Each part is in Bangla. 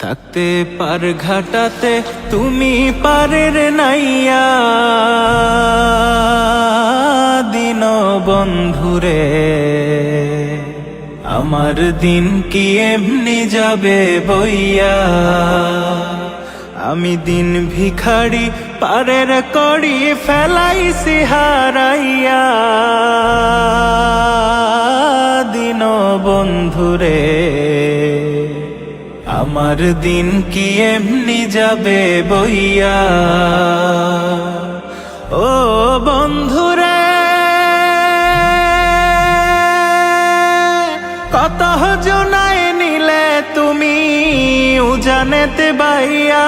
থাকতে পার ঘাটাতে তুমি পারের নাইয়া। দিন বন্ধুরে, আমার দিন কি এমনি যাবে বইয়া? আমি দিন ভিখারি পারের করি ফেলাইছি হারাইয়া। আমার দিন কি এমনি যাবে বইয়া? ও বন্ধুরে, কত জনায় নিলে তুমি উজানেতে বাইয়া?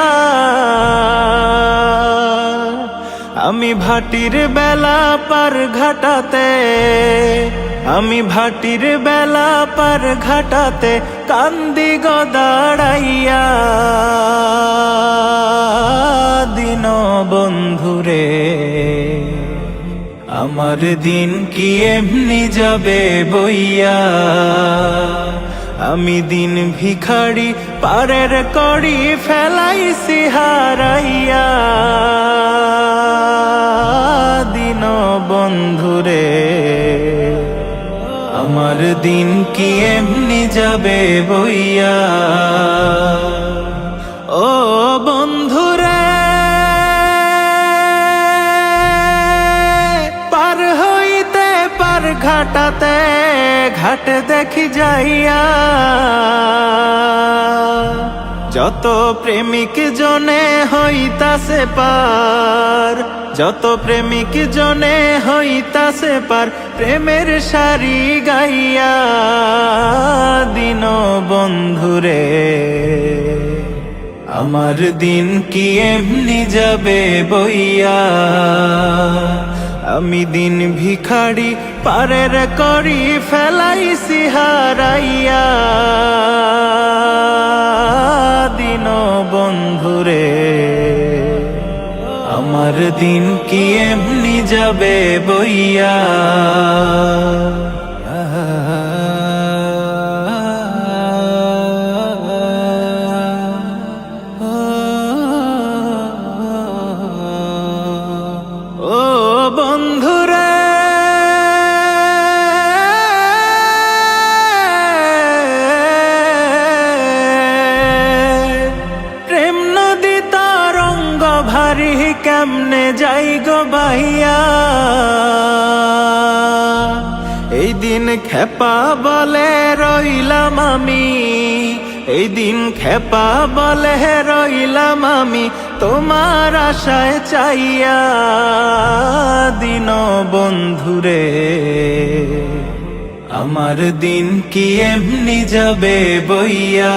আমি ভাটির বেলা পার ঘাটাতে আমি ভাটির বেলা পার ঘাটাতে কান্দি গদাড়াইয়া। দিন বন্ধুরে, আমার দিন কি এমনি যাবে বইয়া? আমি দিন ভিখারি পারের করি ফেলাইছি হারাইয়া। দিন বন্ধুরে আমার দিন কি এমনি যাবে বইয়া? ও বন্ধুরে, পার হইতে পার ঘাটাতে, ঘাট দেখি যাইয়া। যত প্রেমিক জনে হইতাছে পার যত প্রেমিক জনে হইতাছে পার, প্রেমের সারি গাইয়া দিন বন্ধুরে আমার দিন কি এমনি যাবে বইয়া? আমি দিন ভিখারি পারের করি ফেলাইছি হারাইয়া। দিন বন্ধুরে আমার দিন কি এমনি যাবে বইয়া? ও বন্ধুরে কেমনে যাই গো বাহিয়া এই দিন খেপা বলে রইলাম আমি, এই দিন খেপা বলে রইলাম আমি, তোমার আশায় চাইয়া দিন বন্ধুরে আমার দিন কি এমনি যাবে বইয়া?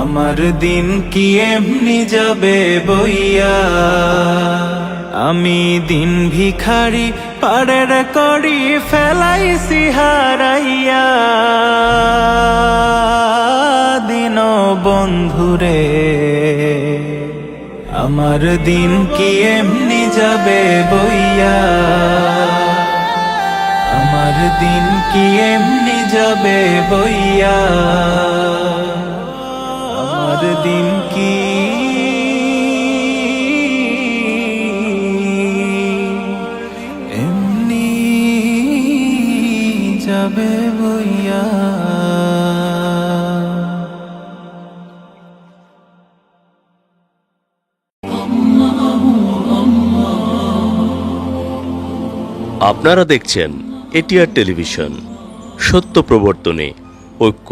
আমার দিন কি এমনি যাবে বইয়া? আমি দিন ভিখারি পারের করি ফেলাইছি হারাইয়া। দিন বন্ধুরে, আমার দিন কি এমনি যাবে বইয়া? আমার দিন কি এমনি যাবে বইয়া? আমার দিন কি? এমনি যাবে বইয়া। আপনারা দেখছেন এটিআর টেলিভিশন সত্য প্রবর্তনে ঐক্য।